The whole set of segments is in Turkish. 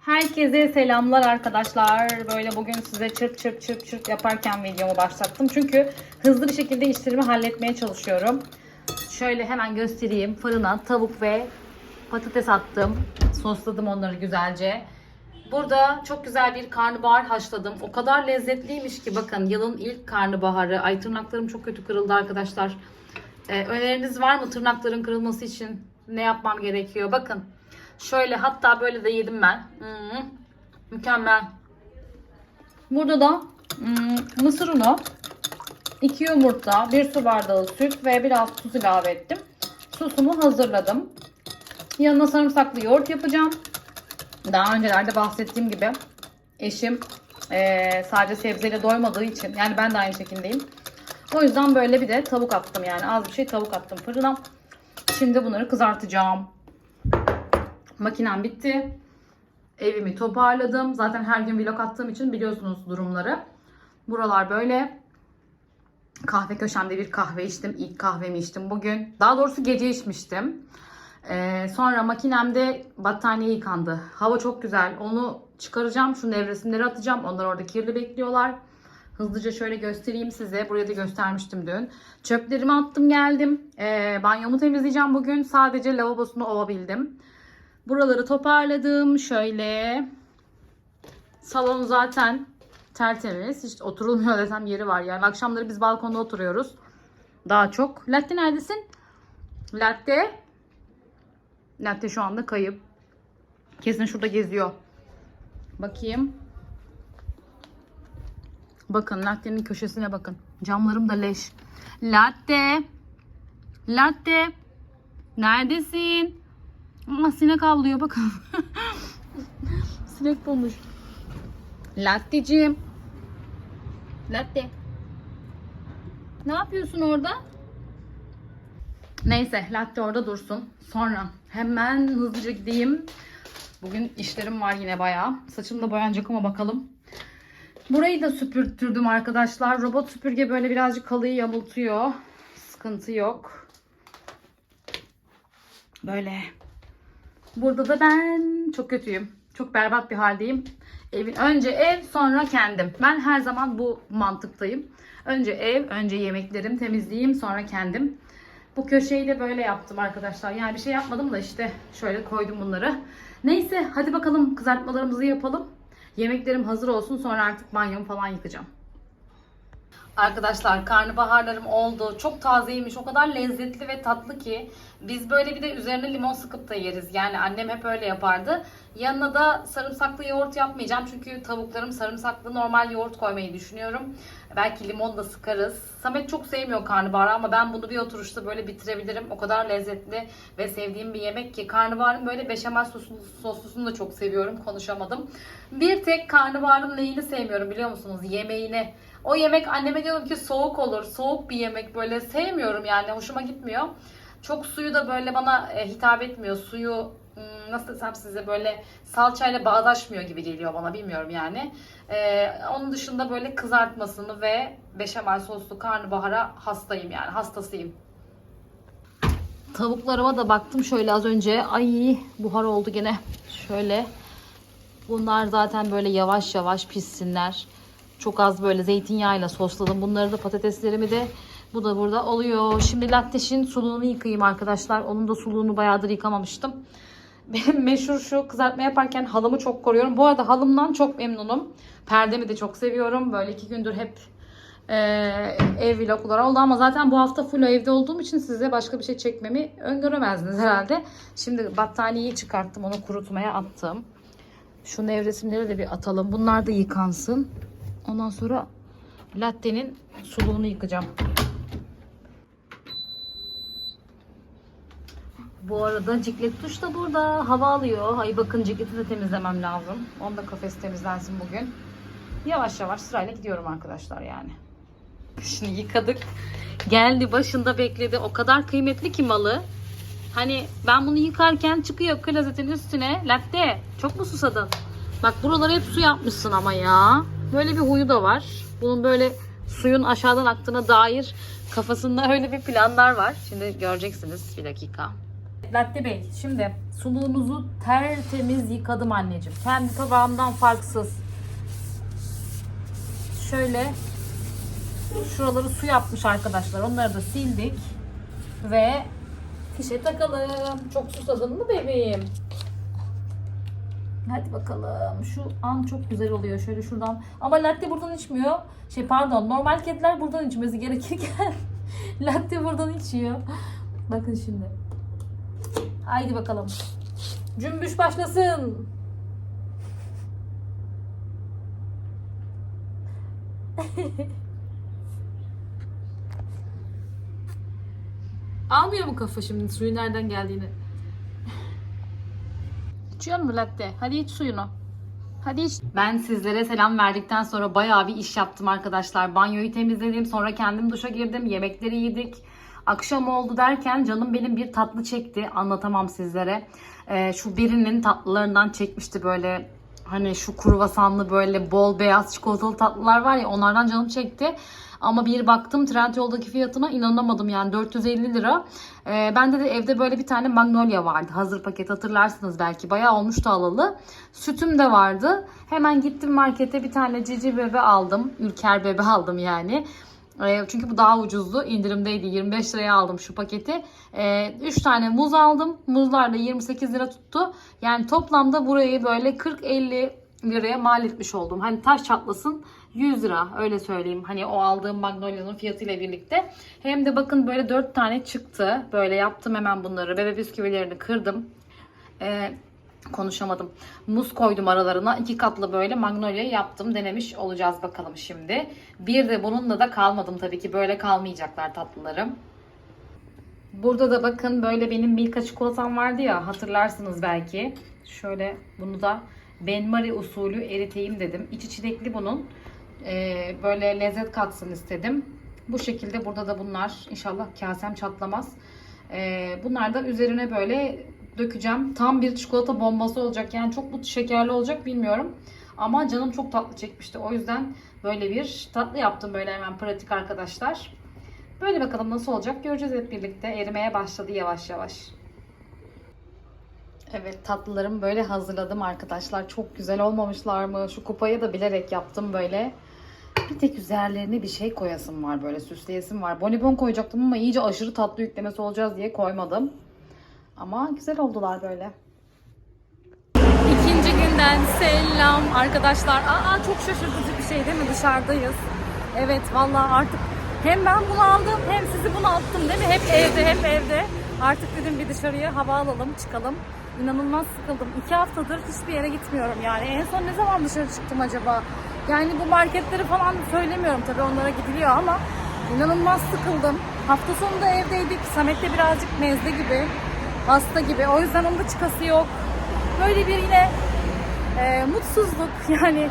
Herkese selamlar arkadaşlar. Böyle bugün size çırp çırp çırp çırp yaparken videomu başlattım. Çünkü hızlı bir şekilde işlerimi halletmeye çalışıyorum. Şöyle hemen göstereyim. Fırına tavuk ve patates attım. Sosladım onları güzelce. Burada çok güzel bir karnabahar haşladım. O kadar lezzetliymiş ki bakın yılın ilk karnabaharı. Ay tırnaklarım çok kötü kırıldı arkadaşlar. Ee, öneriniz var mı tırnakların kırılması için? Ne yapmam gerekiyor? Bakın. Şöyle hatta böyle de yedim ben. Hmm, mükemmel. Burada da hmm, mısır unu, 2 yumurta, 1 su bardağı süt ve biraz tuz ilave ettim. Sosumu hazırladım. Yanına sarımsaklı yoğurt yapacağım. Daha öncelerde bahsettiğim gibi eşim eee, sadece sebzeyle doymadığı için yani ben de aynı şekildeyim. O yüzden böyle bir de tavuk attım yani az bir şey tavuk attım fırına. Şimdi bunları kızartacağım. Makinem bitti. Evimi toparladım. Zaten her gün vlog attığım için biliyorsunuz durumları. Buralar böyle. Kahve köşemde bir kahve içtim. İlk kahvemi içtim bugün. Daha doğrusu gece içmiştim. Ee, sonra makinemde battaniye yıkandı. Hava çok güzel. Onu çıkaracağım. Şu nevresimleri atacağım. Onlar orada kirli bekliyorlar. Hızlıca şöyle göstereyim size. Buraya da göstermiştim dün. Çöplerimi attım geldim. Ee, banyomu temizleyeceğim bugün. Sadece lavabosunu ovabildim. Buraları toparladım. Şöyle. Salon zaten tertemiz. Hiç oturulmuyor desem yeri var. Yani akşamları biz balkonda oturuyoruz. Daha çok. Latte neredesin? Latte. Latte şu anda kayıp. Kesin şurada geziyor. Bakayım. Bakın latte'nin köşesine bakın. Camlarım da leş. Latte. Latte. Neredesin? Aa, sinek avlıyor bakın. sinek bulmuş. Latte'cim. Latte. Ne yapıyorsun orada? Neyse latte orada dursun. Sonra hemen hızlıca gideyim. Bugün işlerim var yine bayağı. Saçım da boyanacak ama bakalım. Burayı da süpürttürdüm arkadaşlar. Robot süpürge böyle birazcık kalıyı yamultuyor. Sıkıntı yok. Böyle. Burada da ben çok kötüyüm. Çok berbat bir haldeyim. Evin önce ev sonra kendim. Ben her zaman bu mantıktayım. Önce ev, önce yemeklerim temizleyeyim sonra kendim. Bu köşeyi de böyle yaptım arkadaşlar. Yani bir şey yapmadım da işte şöyle koydum bunları. Neyse hadi bakalım kızartmalarımızı yapalım. Yemeklerim hazır olsun sonra artık banyomu falan yıkacağım. Arkadaşlar karnabaharlarım oldu. Çok tazeymiş. O kadar lezzetli ve tatlı ki. Biz böyle bir de üzerine limon sıkıp da yeriz. Yani annem hep öyle yapardı. Yanına da sarımsaklı yoğurt yapmayacağım. Çünkü tavuklarım sarımsaklı normal yoğurt koymayı düşünüyorum. Belki limon da sıkarız. Samet çok sevmiyor karnabaharı ama ben bunu bir oturuşta böyle bitirebilirim. O kadar lezzetli ve sevdiğim bir yemek ki. Karnabaharın böyle beşamel soslu, soslusunu da çok seviyorum. Konuşamadım. Bir tek karnabaharın neyini sevmiyorum biliyor musunuz? Yemeğini. O yemek anneme diyorum ki soğuk olur. Soğuk bir yemek böyle sevmiyorum yani. Hoşuma gitmiyor. Çok suyu da böyle bana e, hitap etmiyor. Suyu hmm, nasıl desem size böyle salçayla bağdaşmıyor gibi geliyor bana bilmiyorum yani. Ee, onun dışında böyle kızartmasını ve beşamel soslu karnabahara hastayım yani hastasıyım. Tavuklarıma da baktım şöyle az önce. Ay buhar oldu gene. Şöyle. Bunlar zaten böyle yavaş yavaş pişsinler. Çok az böyle zeytinyağıyla sosladım. Bunları da patateslerimi de bu da burada oluyor. Şimdi latteşin suluğunu yıkayayım arkadaşlar. Onun da suluğunu bayağıdır yıkamamıştım. Benim meşhur şu kızartma yaparken halımı çok koruyorum. Bu arada halımdan çok memnunum. Perdemi de çok seviyorum. Böyle iki gündür hep e, ev vlogları oldu ama zaten bu hafta full evde olduğum için size başka bir şey çekmemi öngöremezdiniz herhalde. Şimdi battaniyeyi çıkarttım. Onu kurutmaya attım. Şu nevresimleri de bir atalım. Bunlar da yıkansın. Ondan sonra latte'nin suluğunu yıkacağım. Bu arada ciklet tuş da burada. Hava alıyor. Ay bakın cikleti de temizlemem lazım. Onun da kafesi temizlensin bugün. Yavaş yavaş sırayla gidiyorum arkadaşlar yani. Şimdi yıkadık. Geldi başında bekledi. O kadar kıymetli ki malı. Hani ben bunu yıkarken çıkıyor klozetin üstüne. Latte çok mu susadın? Bak buralara hep su yapmışsın ama ya. Böyle bir huyu da var. Bunun böyle suyun aşağıdan aktığına dair kafasında öyle bir planlar var. Şimdi göreceksiniz bir dakika. Latte Bey şimdi suluğunuzu tertemiz yıkadım anneciğim. Kendi tabağımdan farksız. Şöyle şuraları su yapmış arkadaşlar. Onları da sildik. Ve fişe takalım. Çok susadın mı bebeğim? Hadi bakalım. Şu an çok güzel oluyor. Şöyle şuradan. Ama latte buradan içmiyor. Şey pardon. Normal kediler buradan içmesi gerekirken latte buradan içiyor. Bakın şimdi. Haydi bakalım. Cümbüş başlasın. Almıyor mu kafa şimdi suyun nereden geldiğini? İçiyor mu latte? Hadi iç suyunu. Hadi iç. Ben sizlere selam verdikten sonra bayağı bir iş yaptım arkadaşlar. Banyoyu temizledim. Sonra kendim duşa girdim. Yemekleri yedik. Akşam oldu derken canım benim bir tatlı çekti. Anlatamam sizlere. Ee, şu birinin tatlılarından çekmişti böyle hani şu kruvasanlı böyle bol beyaz çikolatalı tatlılar var ya onlardan canım çekti. Ama bir baktım Trendyol'daki fiyatına inanamadım yani 450 lira. Ee, bende de evde böyle bir tane Magnolia vardı. Hazır paket hatırlarsınız belki. Bayağı olmuştu alalı. Sütüm de vardı. Hemen gittim markete bir tane cici bebe aldım. Ülker bebe aldım yani. Ee, Çünkü bu daha ucuzdu. İndirimdeydi. 25 liraya aldım şu paketi. 3 tane muz aldım. Muzlar da 28 lira tuttu. Yani toplamda burayı böyle 40-50 liraya mal etmiş oldum. Hani taş çatlasın 100 lira öyle söyleyeyim. Hani o aldığım Magnolia'nın fiyatıyla birlikte. Hem de bakın böyle 4 tane çıktı. Böyle yaptım hemen bunları. Bebe bisküvilerini kırdım. Ee, konuşamadım. Muz koydum aralarına. iki katlı böyle magnolia yaptım. Denemiş olacağız bakalım şimdi. Bir de bununla da kalmadım tabii ki. Böyle kalmayacaklar tatlılarım. Burada da bakın böyle benim Milka çikolatam vardı ya hatırlarsınız belki. Şöyle bunu da benmari usulü eriteyim dedim. İçi çilekli bunun. Ee, böyle lezzet katsın istedim. Bu şekilde burada da bunlar. İnşallah kasem çatlamaz. Ee, bunlar da üzerine böyle dökeceğim. Tam bir çikolata bombası olacak. Yani çok bu şekerli olacak bilmiyorum. Ama canım çok tatlı çekmişti. O yüzden böyle bir tatlı yaptım böyle hemen pratik arkadaşlar. Böyle bakalım nasıl olacak göreceğiz hep birlikte. Erimeye başladı yavaş yavaş. Evet tatlılarımı böyle hazırladım arkadaşlar. Çok güzel olmamışlar mı? Şu kupayı da bilerek yaptım böyle. Bir tek üzerlerine bir şey koyasım var böyle süsleyesim var. Bonibon koyacaktım ama iyice aşırı tatlı yüklemesi olacağız diye koymadım. Ama güzel oldular böyle. İkinci günden selam arkadaşlar. Aa çok şaşırtıcı bir şey değil mi? Dışarıdayız. Evet vallahi artık hem ben bunu aldım hem sizi bunu attım değil mi? Hep evde hep evde. Artık dedim bir dışarıya hava alalım çıkalım. İnanılmaz sıkıldım. İki haftadır hiçbir yere gitmiyorum yani. En son ne zaman dışarı çıktım acaba? Yani bu marketleri falan söylemiyorum tabii onlara gidiliyor ama inanılmaz sıkıldım. Hafta sonu da evdeydik. Samet de birazcık mezde gibi, hasta gibi. O yüzden onun da çıkası yok. Böyle bir yine e, mutsuzluk yani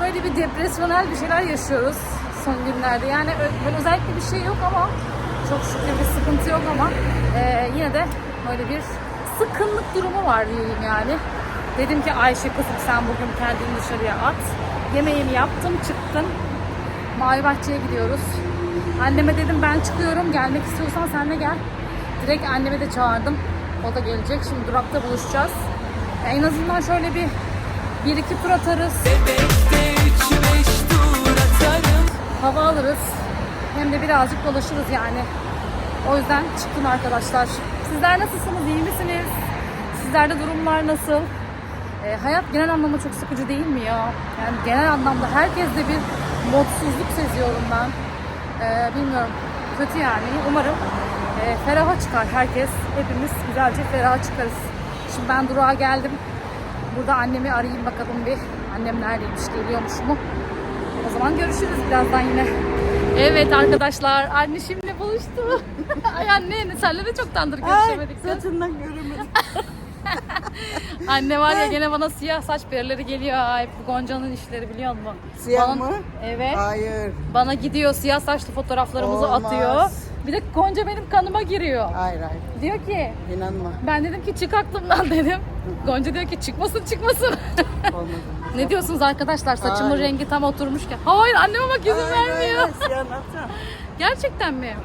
böyle bir depresyonel bir şeyler yaşıyoruz son günlerde. Yani özellikle bir şey yok ama çok şükür bir sıkıntı yok ama e, yine de böyle bir sıkınlık durumu var diyeyim yani. Dedim ki Ayşe kızım sen bugün kendini dışarıya at. Yemeğimi yaptım çıktım. Mavi Bahçe'ye gidiyoruz. Anneme dedim ben çıkıyorum gelmek istiyorsan sen de gel. Direkt anneme de çağırdım. O da gelecek. Şimdi durakta buluşacağız. En azından şöyle bir bir iki tur atarız. Hava alırız. Hem de birazcık dolaşırız yani. O yüzden çıktım arkadaşlar. Sizler nasılsınız? İyi misiniz? Sizlerde durumlar nasıl? Ee, hayat genel anlamda çok sıkıcı değil mi ya? Yani genel anlamda herkeste bir mutsuzluk seziyorum ben. Ee, bilmiyorum. Kötü yani. Umarım e, feraha çıkar herkes. Hepimiz güzelce feraha çıkarız. Şimdi ben durağa geldim. Burada annemi arayayım bakalım bir. Annem neredeymiş, geliyormuş mu? O zaman görüşürüz birazdan yine. Evet arkadaşlar, anne şimdi buluştu. Ay anne, senle de çoktandır görüşemedik. kız. Satından göremedim. Anne var ya gene bana siyah saç perileri geliyor. Ay bu Gonca'nın işleri biliyor musun? Siyah Bana- mı? Evet. Hayır. Bana gidiyor siyah saçlı fotoğraflarımızı Olmaz. atıyor. Bir de Gonca benim kanıma giriyor. Hayır hayır. Diyor ki İnanma. ben dedim ki çık aklımdan dedim. Gonca diyor ki çıkmasın çıkmasın. Olmadı. ne diyorsunuz arkadaşlar saçımın Hayır. rengi tam oturmuşken. Hayır anneme bak izin vermiyor. Siyah nasıl? Gerçekten mi?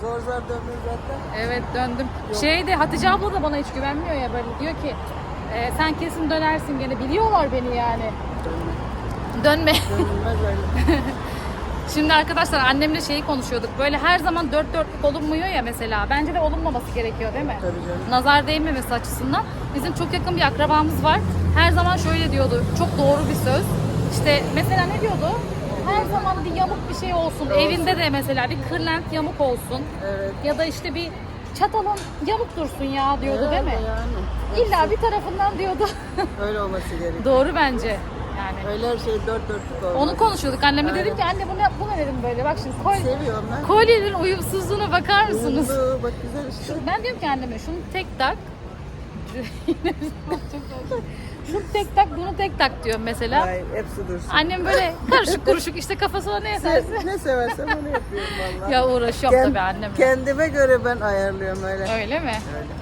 Zor zor döndün zaten. Evet döndüm. Şeyde Hatice abla da bana hiç güvenmiyor ya böyle diyor ki "E, sen kesin dönersin gene biliyorlar beni yani. Dönme. Dönülmez öyle. Şimdi arkadaşlar annemle şeyi konuşuyorduk. Böyle her zaman dört dörtlük olunmuyor ya mesela. Bence de olunmaması gerekiyor değil mi? Tabii canım. Nazar değmemesi açısından. Bizim çok yakın bir akrabamız var. Her zaman şöyle diyordu. Çok doğru bir söz. İşte mesela ne diyordu? Her zaman bir yamuk bir şey olsun. Evinde de mesela bir kırlent yamuk olsun. Evet. Ya da işte bir çatalın yamuk dursun ya diyordu değil mi? Yani. İlla bir tarafından diyordu. Öyle olması gerekiyor. doğru bence. Yani. Öyle her şey dört dörtlük olmaz. Onu konuşuyorduk. Anneme Aynen. dedim ki anne bu ne, bu ne dedim böyle. Bak şimdi kol, Seviyorum ben. kolyenin uyumsuzluğuna bakar mısınız? Uyumlu, Bak güzel işte. Ben diyorum ki anneme şunu tek tak. şunu tek tak, bunu tek tak diyorum mesela. Ay, hepsi dursun. Annem böyle karışık kuruşuk işte kafasına ne eserse. Se- ne seversem onu yapıyorum valla. ya uğraşıyorum Kend- tabii annemle. Kendime göre ben ayarlıyorum öyle. Öyle mi? Öyle.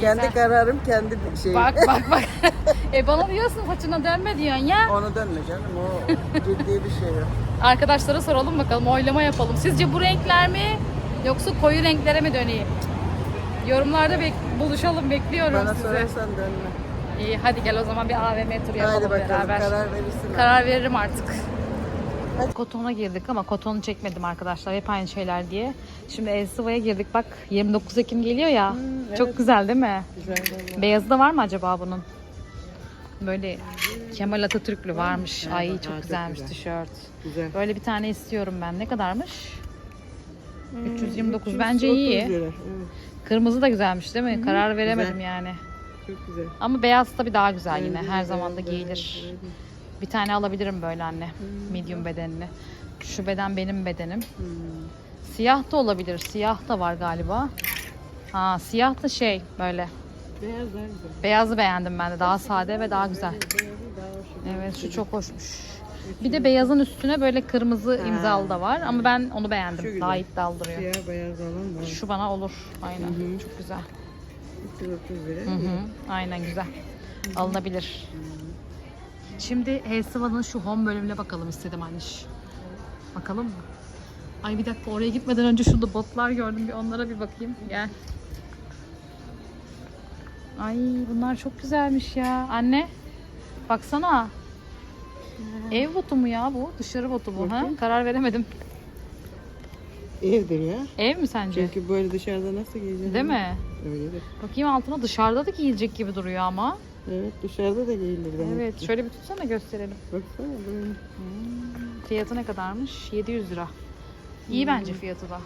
Kendi sen- kararım kendi şeyim. Bak bak bak. e bana diyorsun saçına dönme diyorsun ya. Onu dönme canım o ciddi bir şey yok. Arkadaşlara soralım bakalım, oylama yapalım. Sizce bu renkler mi yoksa koyu renklere mi döneyim? Yorumlarda bek- buluşalım, bekliyorum Bana sizi. sorarsan dönme. İyi hadi gel o zaman bir AVM turu yapalım Hadi bakalım beraber. karar verirsin. Karar veririm artık. Koton'a girdik ama kotonu çekmedim arkadaşlar. Hep aynı şeyler diye. Şimdi Elsiva'ya girdik. Bak 29 Ekim geliyor ya. Hmm, Çok güzel değil mi? Güzel valla. Beyazı da var mı acaba bunun? Böyle Kemal Atatürklü varmış. evet, Ay evet, çok güzelmiş güzel. tişört. Güzel. Böyle bir tane istiyorum ben. Ne kadarmış? Hmm, 329 330 bence iyi. lira, Evet, Kırmızı da güzelmiş değil mi? Karar veremedim güzel. yani. çok güzel. Ama beyaz tabii daha güzel yine. Evet, Her evet, zaman da evet, giyilir. evet. Bir tane alabilirim böyle anne. Medium bedenini. Şu beden benim bedenim. Hmm. Siyah da olabilir. Siyah da var galiba. Ha siyah da şey böyle. Beyaz. Beyazı beğendim ben de. Daha sade ve daha güzel. Evet şu çok hoşmuş. Bir de beyazın üstüne böyle kırmızı Ha. imzalı da var ama ben onu beğendim. Daha iddialı duruyor. Siyah beyaz olan var. Şu bana olur. Aynen. Hı hı. Çok güzel. 330 lira. Hı hı. Aynen güzel. Alınabilir. Şimdi Helsiva'nın şu home bölümüne bakalım istedim Aniş. Bakalım mı? Ay bir dakika oraya gitmeden önce şurada botlar gördüm. Bir onlara bir bakayım. Gel. Ay bunlar çok güzelmiş ya. Anne baksana. Ev botu mu ya bu? Dışarı botu bu. Ha? Bakayım. Karar veremedim. Evdir ya. Ev mi sence? Çünkü böyle dışarıda nasıl giyeceksin? Değil mi? Öyledir. Bakayım altına dışarıda da giyilecek gibi duruyor ama. Evet dışarıda da giyilir demek Evet ki. şöyle bir tutsana gösterelim. Baksana böyle. Fiyatı ne kadarmış? 700 lira. İyi bence fiyatı da.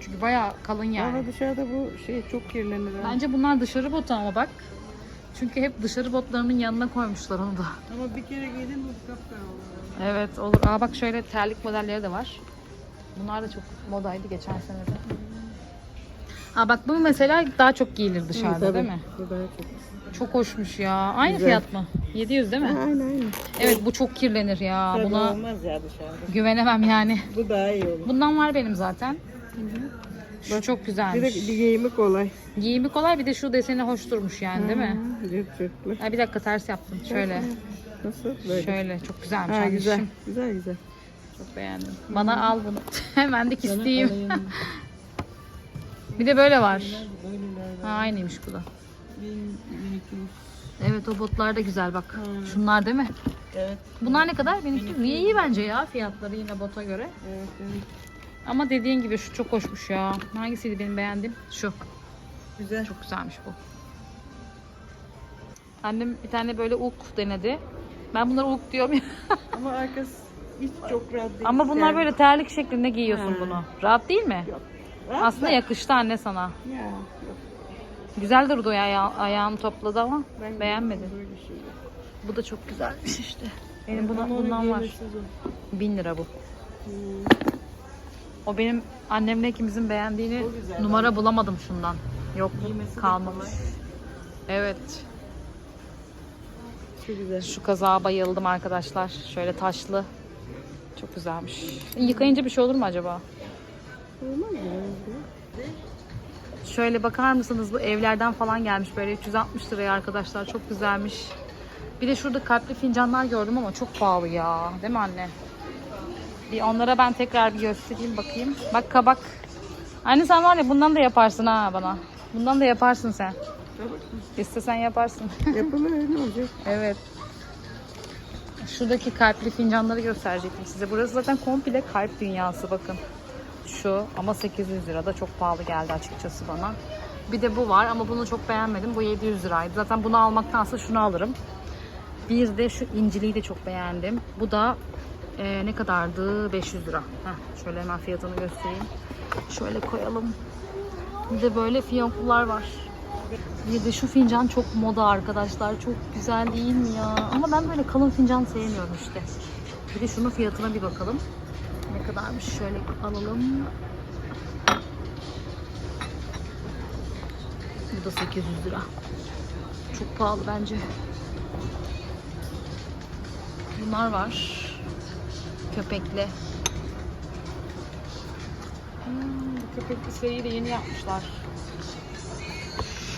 Çünkü bayağı kalın yani. Ama dışarıda bu şey çok kirlenir. ha. Bence bunlar dışarı botu ama bak. Çünkü hep dışarı botlarının yanına koymuşlar onu da. Ama bir kere giydin bu kapkara olur. Evet olur. Aa bak şöyle terlik modelleri de var. Bunlar da çok modaydı geçen sene de. Aa bak bu mesela daha çok giyilir dışarıda Tabii, değil mi? Bu daha çok. Çok hoşmuş ya. Aynı Güzel. fiyat mı? 700 değil mi? Aynen aynen. Evet bu çok kirlenir ya. Tabii Buna olmaz ya dışarıda. güvenemem yani. Bu daha iyi olur. Bundan var benim zaten. Şu çok Bir de güzelmiş. giyimi kolay. Giyimi kolay bir de şu deseni hoş durmuş yani değil mi? Cırt cırtlı. Ay bir dakika ters yaptım. Şöyle. Nasıl? Böyle. Şöyle çok güzelmiş. Ha, anneciğim. güzel. Güzel güzel. Çok beğendim. Bana al bunu. Hemen dik isteyeyim. Bir de böyle var. Ha, aynıymış bu da. 1200. Evet o botlar da güzel bak. Hmm. Şunlar değil mi? Evet. Bunlar ne kadar? 1200. İyi, iyi bence ya fiyatları yine bota göre. Evet, evet. Ama dediğin gibi şu çok hoşmuş ya. Hangisiydi benim beğendiğim? Şu. Güzel. Çok güzelmiş bu. Annem bir tane böyle uk denedi. Ben bunlara uk diyorum ya. Ama arkası hiç çok rahat değil. Ama bunlar Yani- böyle terlik şeklinde giyiyorsun Ha. bunu. Rahat değil mi? Rahat Aslında da- yakıştı anne sana. Ya, yok. Güzel durdu ya aya- ayağını topladı ama Ben beğenmedim. Şey. Bu da çok güzelmiş işte. Benim buna, bundan var. 1000 lira bu. Hmm. O benim annemle ikimizin beğendiğini numara bulamadım şundan. Yok Giymesi kalmamış. Evet. Şu güzel. Şu kazağa bayıldım arkadaşlar. Şöyle taşlı. Çok güzelmiş. Yıkayınca bir şey olur mu acaba? Olmaz mı? Şöyle bakar mısınız bu evlerden falan gelmiş böyle 360 liraya arkadaşlar çok güzelmiş. Bir de şurada kalpli fincanlar gördüm ama çok pahalı ya. Değil mi anne? Bir onlara ben tekrar bir göstereyim bakayım. Bak kabak Anne sen var ya bundan da yaparsın ha bana. Bundan da yaparsın sen. İstesen yaparsın. Yapılır ne olacak? evet. Şuradaki kalpli fincanları gösterecektim size. Burası zaten komple kalp dünyası bakın. Şu ama 800 lira da çok pahalı geldi açıkçası bana. Bir de bu var ama bunu çok beğenmedim. Bu 700 liraydı. Zaten bunu almaktansa şunu alırım. Bir de şu inciliği de çok beğendim. Bu da e, ne kadardı? 500 lira. Heh, şöyle hemen fiyatını göstereyim. Şöyle koyalım. Bir de böyle fiyonklular var. Bir de şu fincan çok moda arkadaşlar. Çok güzel değil mi ya? Ama ben böyle kalın fincan sevmiyorum işte. Bir de şunun fiyatına bir bakalım. Ne kadarmış şöyle alalım. Bu da 800 lira. Çok pahalı bence. Bunlar var. Köpekli. Hmm, bu köpekli seriyi de yeni yapmışlar.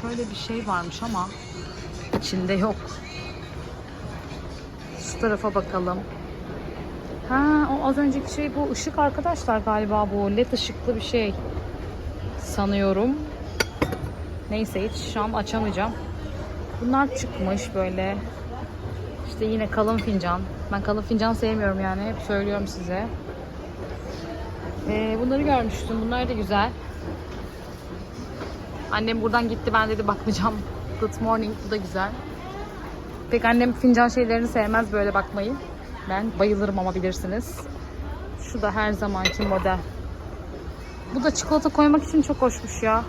Şöyle bir şey varmış ama içinde yok. Şu tarafa bakalım. Ha, o az önceki şey bu ışık arkadaşlar galiba bu led ışıklı bir şey sanıyorum. Neyse hiç şu an açamayacağım. Bunlar çıkmış böyle. İşte yine kalın fincan. Ben kalın fincan sevmiyorum yani. Hep söylüyorum size. Ee, bunları görmüştüm. Bunlar da güzel. Annem buradan gitti. Ben dedi bakmayacağım. Good morning. Bu da güzel. Pek annem fincan şeylerini sevmez böyle bakmayı. Ben bayılırım ama bilirsiniz. Şu da her zamanki model. Bu da çikolata koymak için çok hoşmuş ya.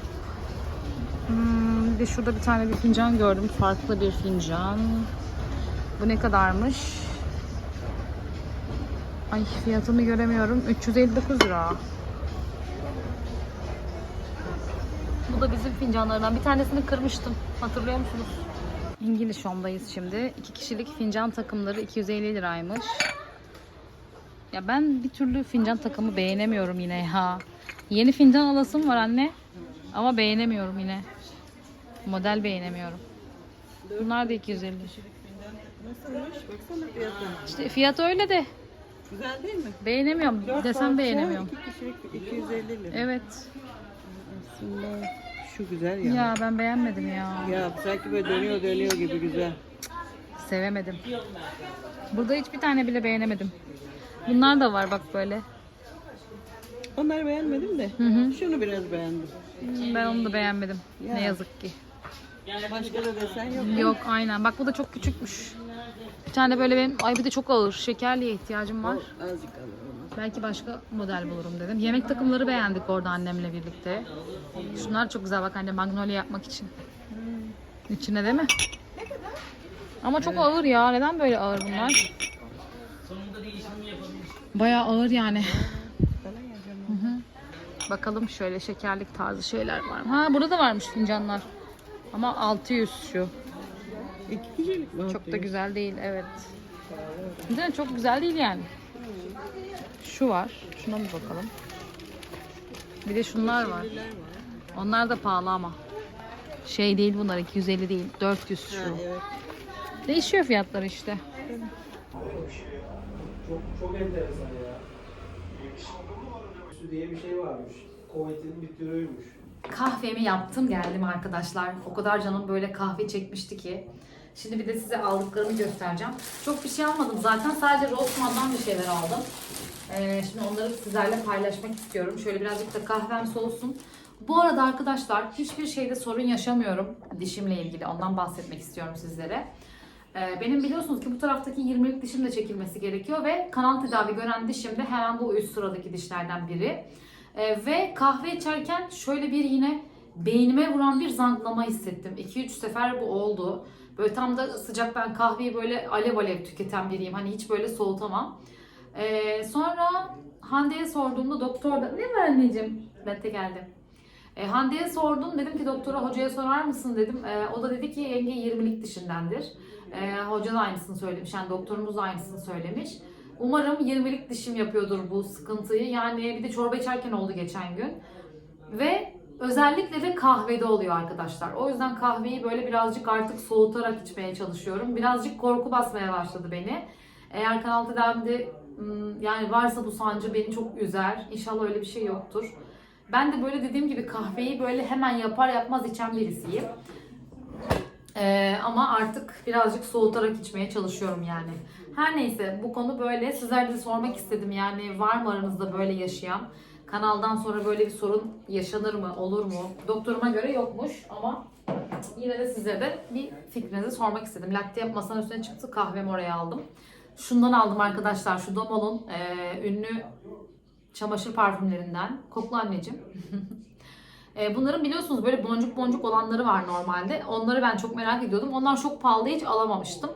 Hmm, bir de şurada bir tane bir fincan gördüm. Farklı bir fincan. Bu ne kadarmış? Ay fiyatını göremiyorum. 359 lira. Bu da bizim fincanlardan. Bir tanesini kırmıştım. Hatırlıyor musunuz? İngiliz Home'dayız şimdi. İki kişilik fincan takımları 250 liraymış. Ya ben bir türlü fincan takımı beğenemiyorum yine ya. Yeni fincan alasım var anne. Ama beğenemiyorum yine. Model beğenemiyorum. Bunlar da 250. Nasılmış? Baksana fiyatına. İşte fiyat öyle de Güzel değil mi? beğenemiyorum. Dört Desem parça, beğenemiyorum. iki kişilik 250 lira. Evet. Aslında şu güzel ya. Ya ben beğenmedim ya. Ya sanki böyle dönüyor dönüyor gibi güzel. Sevemedim. Burada hiçbir tane bile beğenemedim. Bunlar da var bak böyle. Onları beğenmedim de. Hı hı. Şunu biraz beğendim. Ben onu da beğenmedim. Ya. Ne yazık ki. Başka da desen yok. Yok aynen. Bak bu da çok küçükmüş. Bir tane böyle benim ay bir de çok ağır. Şekerliye ihtiyacım var. Azıcık alırım. Belki başka model bulurum dedim. Yemek takımları beğendik orada annemle birlikte. Şunlar çok güzel bak anne magnolia yapmak için. İçine değil mi? Ama çok ağır ya. Neden böyle ağır bunlar? Bayağı ağır yani. Hı hı. Bakalım şöyle şekerlik tarzı şeyler var mı? Ha burada da varmış fincanlar. Ama 600 şu. İki kişilik mi? Çok da güzel değil evet. Değil mi? Çok güzel değil yani. Şu var. Şuna bir bakalım. Bir de şunlar var. Onlar da pahalı ama. Şey değil bunlar 250 değil. 400 şu. Ha, evet. Değişiyor fiyatları işte. Çok çok enteresan ya. Diye bir şey varmış. Kuvvetin bir türüymüş. Kahvemi yaptım geldim arkadaşlar. O kadar canım böyle kahve çekmişti ki. Şimdi bir de size aldıklarımı göstereceğim. Çok bir şey almadım zaten. Sadece Rossmann'dan bir şeyler aldım. Ee, şimdi onları sizlerle paylaşmak istiyorum. Şöyle birazcık da kahvem soğusun. Bu arada arkadaşlar hiçbir şeyde sorun yaşamıyorum dişimle ilgili. Ondan bahsetmek istiyorum sizlere. Ee, Benim biliyorsunuz ki bu taraftaki 20'lik dişim de çekilmesi gerekiyor ve kanal tedavi gören dişim de hemen bu üst sıradaki dişlerden biri. Ee, ve kahve içerken şöyle bir yine beynime vuran bir zanglama hissettim. 2-3 sefer bu oldu. Böyle tam da sıcaktan kahveyi böyle alev alev tüketen biriyim. Hani hiç böyle soğutamam. Ee, sonra Hande'ye sorduğumda doktor da ne var anneciğim? Mette geldi. E, Hande'ye sordum. Dedim ki doktora hocaya sorar mısın dedim. E, o da dedi ki yenge 20'lik dişindendir. E, hoca da aynısını söylemiş. Yani doktorumuz da aynısını söylemiş. Umarım 20'lik dişim yapıyordur bu sıkıntıyı. Yani bir de çorba içerken oldu geçen gün. Ve özellikle de kahvede oluyor arkadaşlar. O yüzden kahveyi böyle birazcık artık soğutarak içmeye çalışıyorum. Birazcık korku basmaya başladı beni. Eğer kanal tedavimde ım, yani varsa bu sancı beni çok üzer. İnşallah öyle bir şey yoktur. Ben de böyle dediğim gibi kahveyi böyle hemen yapar yapmaz içen birisiyim. Ee, ama artık birazcık soğutarak içmeye çalışıyorum yani. Her neyse bu konu böyle. Sizler de sormak istedim yani var mı aranızda böyle yaşayan? Kanaldan sonra böyle bir sorun yaşanır mı, olur mu? Doktoruma göre yokmuş ama yine de sizlere de bir fikrinizi sormak istedim. Latte yap masanın üstüne çıktı kahvemi oraya aldım. Şundan aldım arkadaşlar şu Domol'un e, ünlü çamaşır parfümlerinden. Koklu anneciğim. E, Bunların biliyorsunuz böyle boncuk boncuk olanları var normalde. Onları ben çok merak ediyordum. Onlar çok pahalı hiç alamamıştım.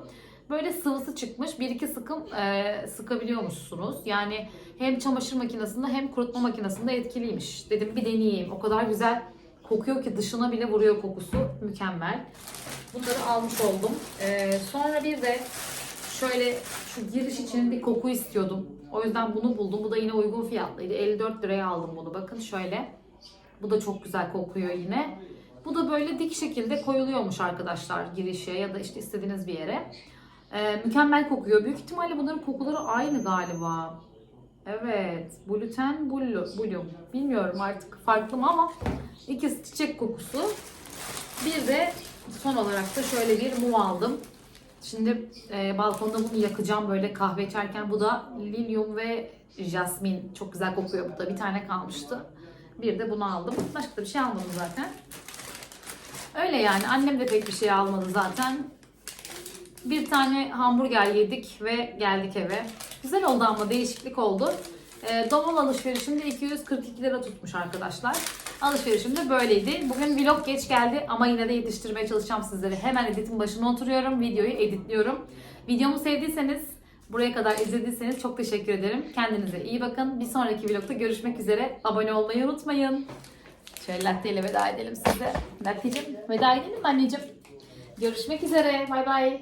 Böyle sıvısı çıkmış. Bir iki sıkım e, sıkabiliyormuşsunuz. Yani hem çamaşır makinesinde hem kurutma makinesinde etkiliymiş. Dedim bir deneyeyim. O kadar güzel kokuyor ki dışına bile vuruyor kokusu. Mükemmel. Bunları almış oldum. E, sonra bir de şöyle şu giriş için bir koku istiyordum. O yüzden bunu buldum. Bu da yine uygun fiyatlıydı. 54 liraya aldım bunu. Bakın şöyle. Bu da çok güzel kokuyor yine. Bu da böyle dik şekilde koyuluyormuş arkadaşlar girişe ya da işte istediğiniz bir yere. Ee, mükemmel kokuyor. Büyük ihtimalle bunların kokuları aynı galiba. Evet. Gluten. Blue. Bilmiyorum artık farklı mı ama ikisi çiçek kokusu. Bir de son olarak da şöyle bir mum aldım. Şimdi e, balkonda bunu yakacağım böyle kahve içerken. Bu da lilyum ve jasmin. Çok güzel kokuyor bu da. Bir tane kalmıştı. Bir de bunu aldım. Başka da bir şey almadım zaten. Öyle yani. Annem de pek bir şey almadı zaten. Bir tane hamburger yedik ve geldik eve. Güzel oldu ama değişiklik oldu. E, Domol alışverişimde 242 lira tutmuş arkadaşlar. Alışverişim de böyleydi. Bugün vlog geç geldi ama yine de yetiştirmeye çalışacağım sizlere. Hemen editin başına oturuyorum. Videoyu editliyorum. Videomu sevdiyseniz, buraya kadar izlediyseniz çok teşekkür ederim. Kendinize iyi bakın. Bir sonraki vlogda görüşmek üzere. Abone olmayı unutmayın. Şöyle latte ile veda edelim size. Latte'cim veda edelim anneciğim? Görüşmek üzere. Bay bay.